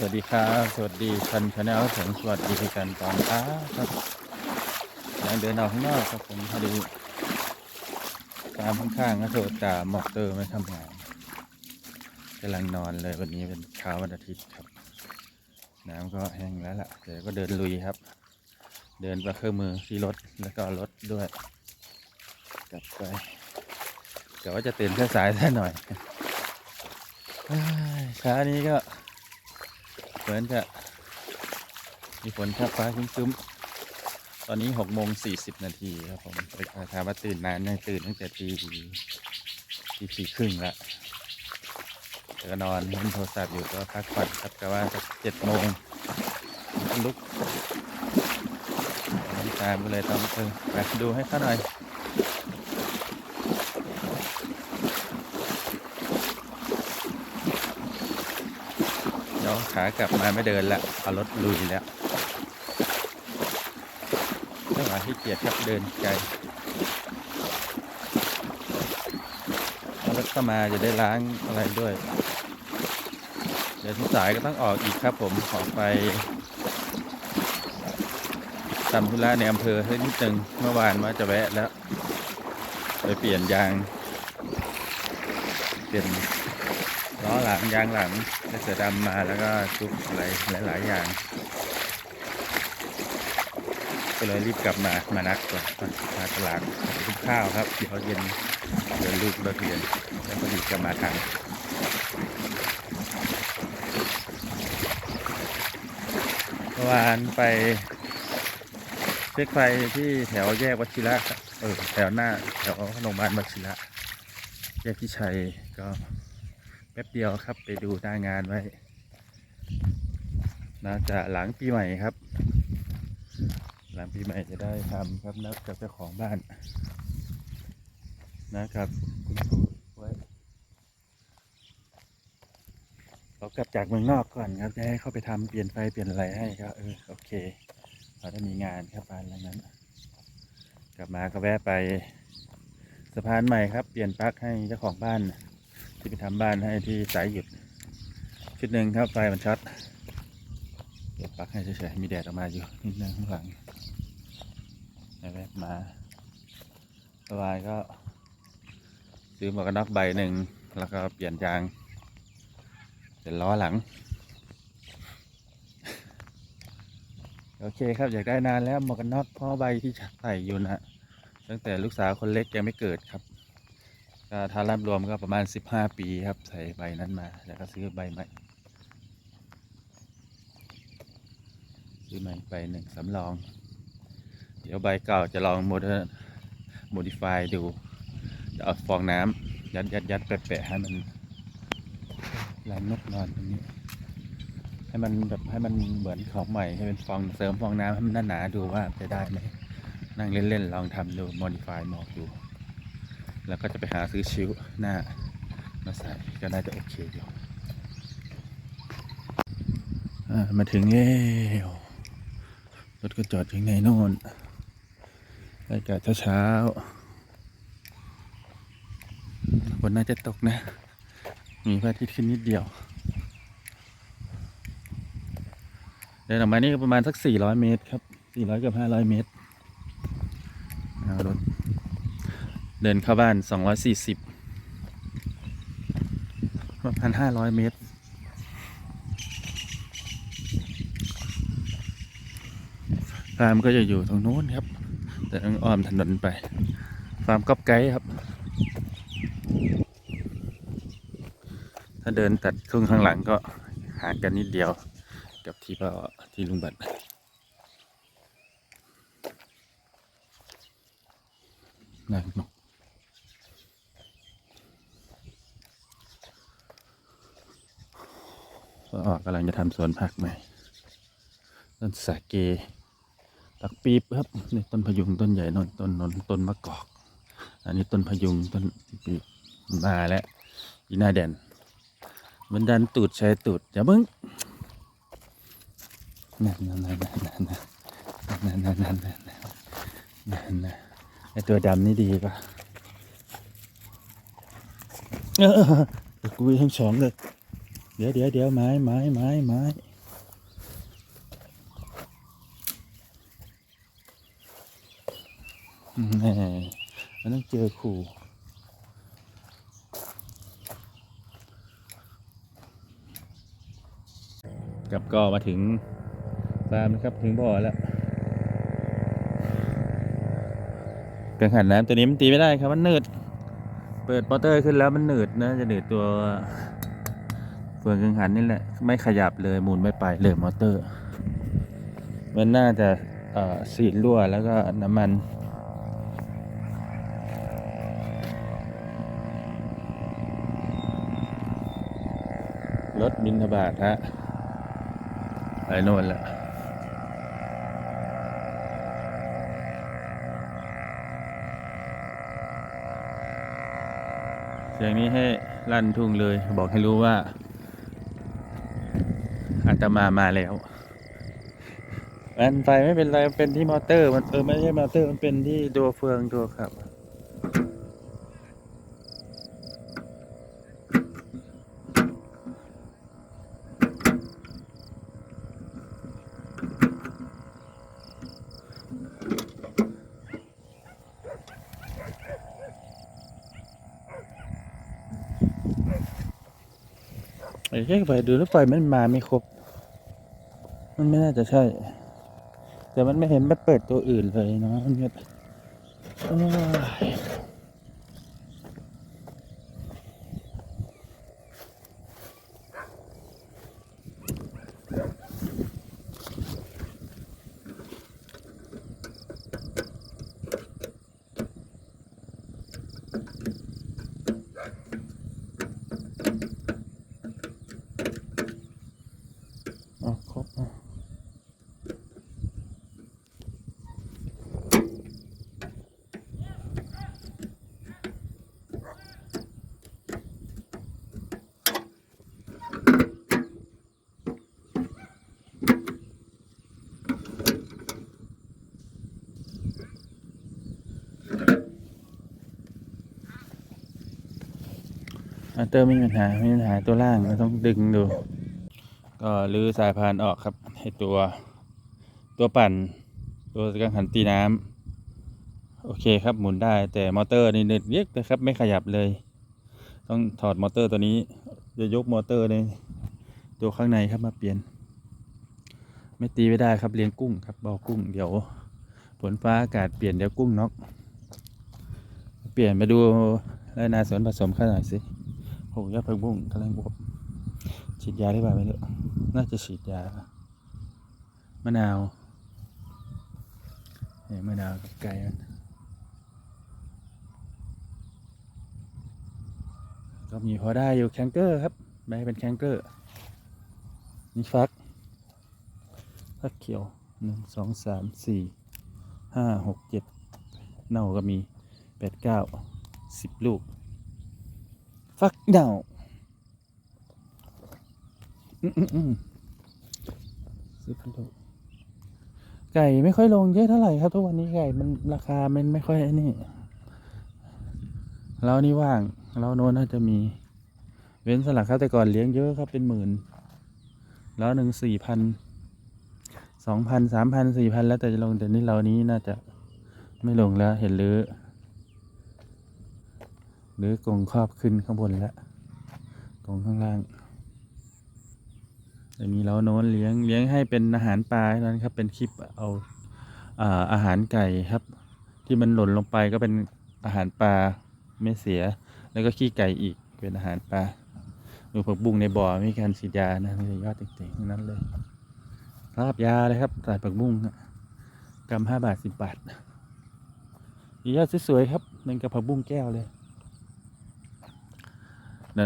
สวัสดีครับ สวัสดีชันชาแนลผมสวัสดีกันตอนเช้าครับยังเดินออกข้างนอกครับผมพอดีตามข้างๆก็โทรตามมอเตอร์ไม่ทำงานกำลังนอนเลยวันนี้เป็นเช้าวันอาทิตย์ครับ น้ำก็แห้งแล้วล่ะเดี๋ยวก็เดินลุยครับ เดินไปเครื่องมือที่รถแล้วก็รถด้วย กลับไปเดี๋ยวว่าจะตื่นสายๆซะหน่อยเช้านี้ก็ เหมือนจะมีฝนทับฟ้าคึ้มๆ ตอนนี้หกโมงสี่สิบนาทีครับผมถามว่าตื่นนานยังตื่นตั้งแต่ตีตีสี่ครึ่งละแต่ก็นอนเล่นโทรศัพท์อยู่ก็พักผ่อนครับแต่ว่าสักเจ็ดโมงลุกตามก็เลยต้องเออไปดูให้เขาหน่อย ดี๋ยวขากลับมาไม่เดินละเอารถลุยแล้วเรื่องที่เกียจครับเดินไกลเอารถเข้ามาจะได้ล้างอะไรด้วย เดี๋ยวที่สายก็ต้องออกอีกครับผมออกไปทำธุระในอำเภอให้นิดนึงเมื่อวานว่าจะแวะแล้ว ไปเปลี่ยนยาง เปลี่ยน ล้อหลังยางหลังเสือดำมาแล้วก็ชุบอะไรหลายๆอย่าง ก็เลยรีบกลับมามานักก่อนมาตลาดทุกข้าวครับเดี๋ยวเย็นเดินลูกเลิกเรียนแล้วก็รีบกลับมาทางเมื่อวานไปเช็คไฟที่แถวแยกวชิระครับเออแถวหน้าแถวโรงพยาบาลวชิระแยกที่ชัยก็ ป๊บเดียวครับ ไปดูหน้างานไว้ น่าจะหลังปีใหม่ครับ หลังปีใหม่จะได้ทำครับนัดกับเจ้าของบ้าน นะครับคุณครูไว้เรากลับจากเมืองนอกก่อนครับจะให้เข้าไปทำเปลี่ยนไฟเปลี่ยนอะไรให้ครับเออโอเคเราได้มีงานครับบ้านหลังนั้น กลับมาก็แวะไปสะพานใหม่ครับ เปลี่ยนปลั๊กให้เจ้าของบ้าน ที่ไปทำบ้านให้ที่สายหยุด ชุดหนึ่งครับไฟมันช็อตเดี๋ยวปักให้เฉยๆมีแดดออกมาอยู่นิดนึงข้างหลังแวบมาสบายก็ ซื้อหมวกกันน็อกใบหนึ่งแล้วก็เปลี่ยนยางเป็นล้อหลัง โอเคครับอยากได้นานแล้วหมวกกันน็อกพ่อใบที่ใส่อยู่นะตั้งแต่ลูกสาวคนเล็กยังไม่เกิดครับ ก็ถ้ารับรวมก็ประมาณ 15 ปีครับ ใส่ใบนั้นมา แล้วก็ซื้อใบใหม่ซื้อใหม่ใบหนึ่งสำรอง เดี๋ยวใบเก่าจะลองโมเดิร์นโมดิฟายดูจะเอาฟองน้ำยัดยัดยัดแปะๆให้มันลายนกนอนตรงนี้ ให้มันแบบให้มันเหมือนของใหม่ให้เป็นฟองเสริมฟองน้ำให้มันหนาๆดูว่าจะได้ไหมนั่งเล่นๆลองทำดูโมดิฟายหมอกดู แล้วก็จะไปหาซื้อชิ้วหน้ามาใส่ก็น่าจะโอเคอยู่อ่ามาถึงแล้วรถก็จอดถึงในโน่นบรรยากาศเช้าๆฝนน่าจะตกนะ มีพระอาทิตย์ขึ้นนิดเดียว เดินออกมานี่ประมาณสัก 400 เมตรครับ 400 กับ 500 เมตรรถ เดินเข้าบ้าน 240ประมาณ500 เมตร ฟาร์มก็จะอยู่ตรงโน้นครับ แต่ต้องอ้อมถนนไป ฟาร์มก๊อบไกด์ครับ ถ้าเดินตัดครึ่งข้างหลังก็ห่างกันนิดเดียวกับที่พ่อที่ลุงบัตรนั่น เนาะก็กำลังจะทำสวนผักใหม่ ต้นสาเกตักปีบครับนี่ต้นพยุงต้นใหญ่นนต้นนนต้นมะกอก อันนี้ต้นพยุงต้นปีบมาแล้วอีน้าแดนมันดันตูดใช้ตูดอย่าเบิ้งนั่นนั่นนั่นนั่นนั่นนั่นนั่นนั่นนั่นนั่นไอตัวดำนี่ดีป่ะเออกูทั้งสองเลย เดี๋ยวเดี๋ยวเดี๋ยวไม้ไม้ไม้ไม้แหมมันต้องเจอขู่กับก็มาถึงฟาร์มนะครับถึงบ่อแล้วกังหันน้ำตัวนี้มันตีไม่ได้ครับมันหนืด เปิดปอเตอร์ขึ้นแล้วมันหนืดนะจะหนืดตัว เฟืองกังหันนี่แหละไม่ขยับเลยหมุนไม่ไปเลยมอเตอร์ มันน่าจะเสีรั่วแล้วก็น้ำมันรถบินทบาทฮะไปโน่นละเสียงนี้ให้ลั่นทุ่งเลย บอกให้รู้ว่า ตมามาแล้วอันไฟไม่เป็นไรมันเป็นที่มอเตอร์ มันเออไม่ใช่มอเตอร์มันเป็นที่ตัวเฟืองตัวขับไอ้แค่ไฟดูแล้วไฟมันมาไม่ครบ มันไม่น่าจะใช่ แต่มันไม่เห็นมันเปิดตัวอื่นเลยเนาะมันแบบ อะเตอร์ไม่มีปัญหาไม่มีปัญหาตัวล่างเราต้องดึงดู ก็รื้อสายพานออกครับให้ตัวตัวปั่น ตัวกังหันตีน้ำโอเคครับหมุนได้แต่มอเตอร์นี่เน็ตเรียกนะครับไม่ขยับเลย ต้องถอดมอเตอร์ตัวนี้จะยกมอเตอร์ในตัวข้างในครับมาเปลี่ยน ไม่ตีไม่ได้ครับเลี้ยงกุ้งครับบ่อกุ้งเดี๋ยวฝนฟ้าอากาศเปลี่ยนเดี๋ยวกุ้งน็อกเปลี่ยนมาดูไรนาสวนผสมข้าหน่อยสิ อ้ยอดผักบุ้งกำลังบวบฉีดยาได้ป่ะไม่รู้น่าจะฉีดยามะนาวเนี่ยมะนาวกับไก่มันก็มีพอได้อยู่แคนเกอร์ครับใบเป็นแคนเกอร์นี่ฟักฟักเขียวหนึ่งสองสามสี่ห้าหกเจ็ดเน่าก็มีแปดเก้าสิบลูก ฟักเน่าซื้อพันธุไก่ไม่ค่อยลงเยอะเท่าไหร่ครับ ทุกวันนี้ไก่มันราคามันไม่ค่อยอนี่เรานี่ว่างเราโน้นน่าจะมี เว้นสลักครับแต่ก่อนเลี้ยงเยอะครับเป็นหมื่นแล้วหนึ่งสี่พันสองพันสามพันสี่พันแล้วแต่จะลงแต่นี่เรานี้น่าจะไม่ลงแล้วเห็นหรือ หรือกรงครอบขึ้นข้างบนแล้วกรงข้างล่างจะมีเล้าโน้นเลี้ยงเลี้ยงให้เป็นอาหารปลาเท่านั้นครับ เป็นคลิปเอาอาอาหารไก่ครับ ที่มันหล่นลงไปก็เป็นอาหารปลาไม่เสีย แล้วก็ขี้ไก่อีกเป็นอาหารปลาดูผักบุ้งในบ่อมีการฉีดยานะมียอดเต่งๆนั้นเลยราบยาเลยครับใส่ผักบุ้งกรัมห้าบาทสิบบาทยอดสวยๆครับเหมือนกับผักบุ้งแก้วเลย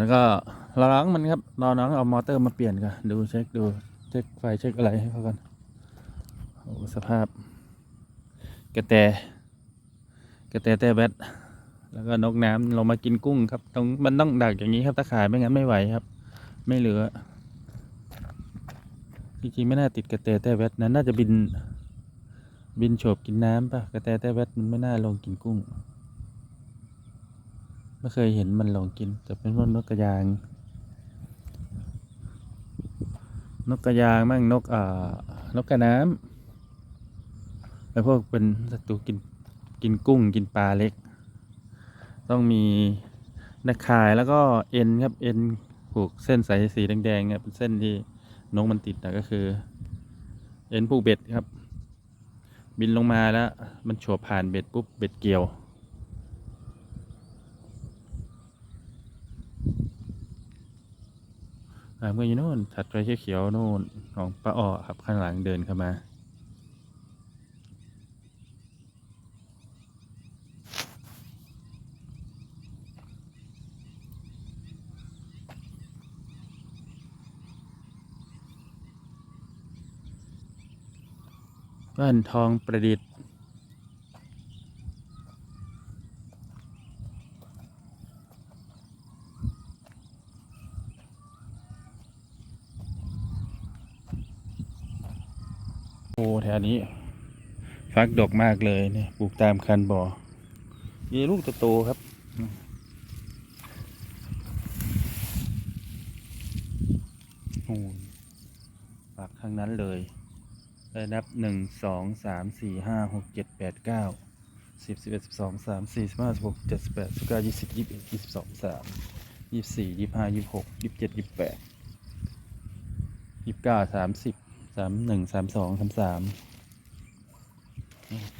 แล้วก็เราล้างมันครับรอน้องเอามอเตอร์มาเปลี่ยนกันดูเช็คดูเช็คไฟเช็คอะไรให้เขากันโอ้สภาพ กระแตกระแตแต่แบตแล้วก็นกน้ำลงมากินกุ้งครับต้องมันต้องดักอย่างนี้ครับถ้าขายไม่งั้นไม่ไหวครับ ไม่เหลือจริงๆไม่น่าติดกระแตแต่แบตนั้นน่าจะบิน บินโฉบกินน้ำป่ะกระแตแต่แบตมันไม่น่าลงกินกุ้ง ไม่เคยเห็นมันลองกิน แต่เป็นพวกนกกระยาง นกกระยางมั่งนกอ่านกกระน้ำไอพวกเป็นศัตรูกินกินกุ้งกินปลาเล็ก ต้องมีนักข่ายแล้วก็เอ็นครับเอ็นผูกเส้นสายสีแดงๆเนี่ยเป็นเส้นที่นกมันติดนะก็คือ เอ็นผูกเบ็ดครับ บินลงมาแล้วมันโฉบผ่านเบ็ดปุ๊บเบ็ดเกี่ยว อ่ามื่ออยู่โน่นถัดไปเขียวๆโน่นของป้าอ้อครับข้างหลังเดินเข้ามา บ้านทองประดิษฐ์ โอ้แถวนี้ ฟักดกมากเลยเนี่ยปลูกตามคันบ่อมีลูกโตๆครับโอ้ยปักทั้งนั้นเลยได้นับหนึ่งสองสามสี่ห้าหกเจ็ดแปดเก้าสิบสิบเอ็ดสิบสองสามสี่สิบห้าสิบหกเจ็ดสิบแปดสิบเก้ายี่สิบยี่สิบเอ็ดยี่สิบสองสามยี่สิบสี่ยี่สิบห้ายี่สิบหกยี่สิบเจ็ดยี่สิบแปดยี่สิบเก้าสามสิบ สามหนึ่งสามสองสามสาม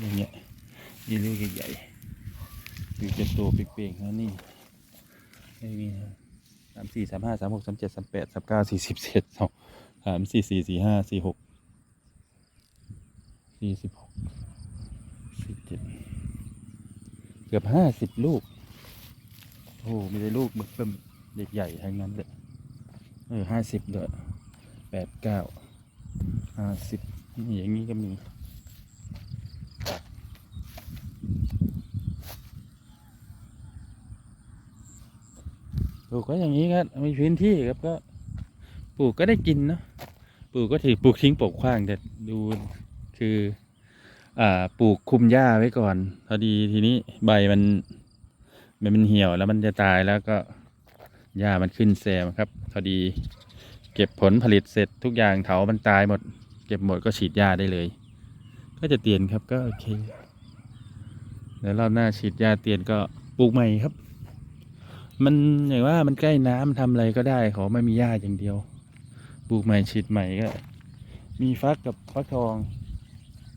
อย่างเงี้ยนี่ลูกใหญ่ๆอยู่จะโตเปล่งๆนะนี่ไม่มีสามสี่สามห้าสามหกสามเจ็ดสามแปดสามเก้าสี่สิบเจ็ดสองสามสี่สี่สี่ห้าสี่หกสี่สิบหกสี่เจ็ดเกือบห้าสิบลูก โอ้มีแต่ลูกเบิ่มเด็กใหญ่ทั้งนั้นเลยเออห้าสิบเด้อแปดเก้า ห้าสิบนี่อย่างนี้ก็มีปลูกก็อย่างนี้ครับมีพื้นที่ครับก็ปลูกก็ได้กินเนาะปลูกก็ถือปลูกทิ้งปลูกขว้างแต่ดูคืออ่าปลูกคุมหญ้าไว้ก่อนพอดีทีนี้ใบมันมันมันเหี่ยวแล้วมันจะตายแล้วก็หญ้ามันขึ้นแซมครับพอดี เก็บผลผลิตเสร็จทุกอย่างเถามันตายหมด เก็บหมดก็ฉีดหญ้าได้เลย ก็จะเตียนครับก็โอเคแล้วรอบหน้าฉีดหญ้าเตียนก็ปลูกใหม่ครับ มันอย่างว่ามันใกล้น้ำทำอะไรก็ได้ขอไม่มีหญ้าอย่างเดียวปลูกใหม่ฉีดใหม่ก็ มีฟักกับฟักทอง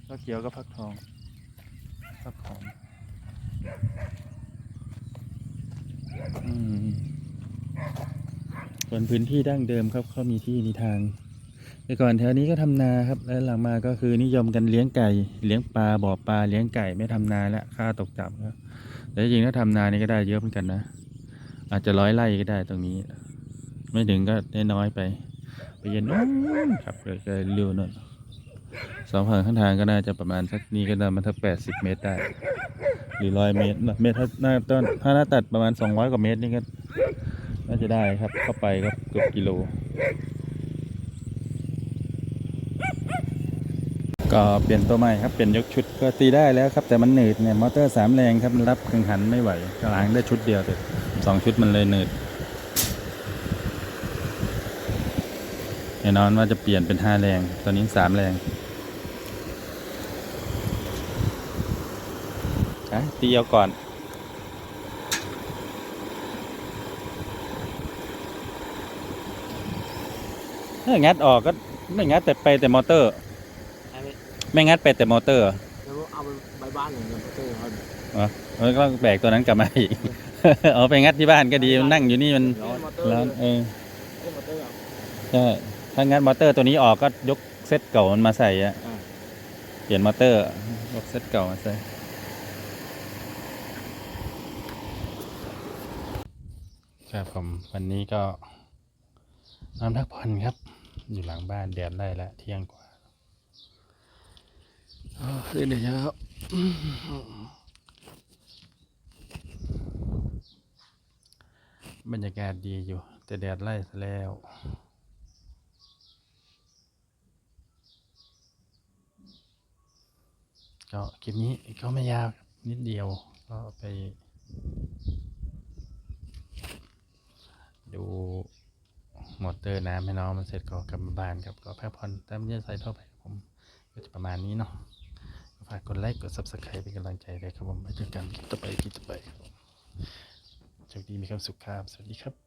ฟักเขียวกับฟักทองฟักทองอืมส่ วนพื้นที่ดั้งเดิมครับเขามีที่มีทาง แต่ก่อนแถวนี้ก็ทำนาครับ แล้วหลังมาก็คือนิยมกันเลี้ยงไก่ เลี้ยงปลาบ่อปลาเลี้ยงไก่ไม่ทำนาแล้วค่าตกจับครับแต่จริงๆถ้าทำนานี่ก็ได้เยอะเหมือนกันนะ อาจจะร้อยไร่ก็ได้ตรงนี้ ไม่ถึงก็ได้น้อยไป ไปเย็นนู้นครับเลยจะเร็วหน่อยสองฝั่งข้างทางก็น่าจะประมาณสักนี้ก็ได้มาสักแปดสิบเมตรได้ หรือร้อยเมตรเมตรถ้าหน้าต้นถ้าหน้าตัดประมาณสองร้อยกว่าเมตรนี่ก็ น่าจะได้ครับเข้าไปก็เกือบกิโลก็เปลี่ยนตัวใหม่ครับเปลี่ยนยกชุดก็ตีได้แล้วครับแต่มันหนืดเนี่ยมอเตอร์สามแรงครับมันรับกังหันไม่ไหวกลางได้ชุดเดียวแต่สองชุดมันเลยหนืดแน่นอนว่าจะเปลี่ยนเป็นห้าแรงตอนนี้สามแรงอะตีเอาก่อน ถ้างัดออกก็ไม่งัดแต่ไปแต่มอเตอร์ ใช่ไหมไม่งัดไปแต่มอเตอร์แล้วเอาไปใบบ้านอย่างเงี้ยเจอเขาแล้วก็แบกตัวนั้นกลับมาอีก เอาไปงัดที่บ้านก็ดีมันนั่งอยู่นี่มันร้อนมอเตอร์ร้อนเออเอ้ยมอเตอร์เอา ใช่ถ้างัดมอเตอร์ตัวนี้ออกก็ยกเซตเก่ามันมาใส่อะอ่า เปลี่ยนมอเตอร์ยกเซตเก่ามาใส่ครับผมวันนี้ก็นอนพักผ่อนครับ อยู่หลังบ้านแดดไล่แล้วเที่ยงกว่าโอ้เดี๋ยวเช้าบรรยากาศดีอยู่ แต่แดดไล่ซะแล้วก็คลิปนี้ก็ไม่ยาวครับนิดเดียวก็ไป ดู มอเตอร์น้ำให้น้องมันเสร็จก็กลับมาบ้านครับก็พักผ่อนตามเยื่อใส่ทั่วไปครับผมก็จะประมาณนี้เนาะฝากกดไลค์กด subscribe เป็นกำลังใจเลยครับผมไปเจอกันคลิปต่อไปคลิปต่อไปครับผมโชคดีมีความสุขครับ สวัสดีครับ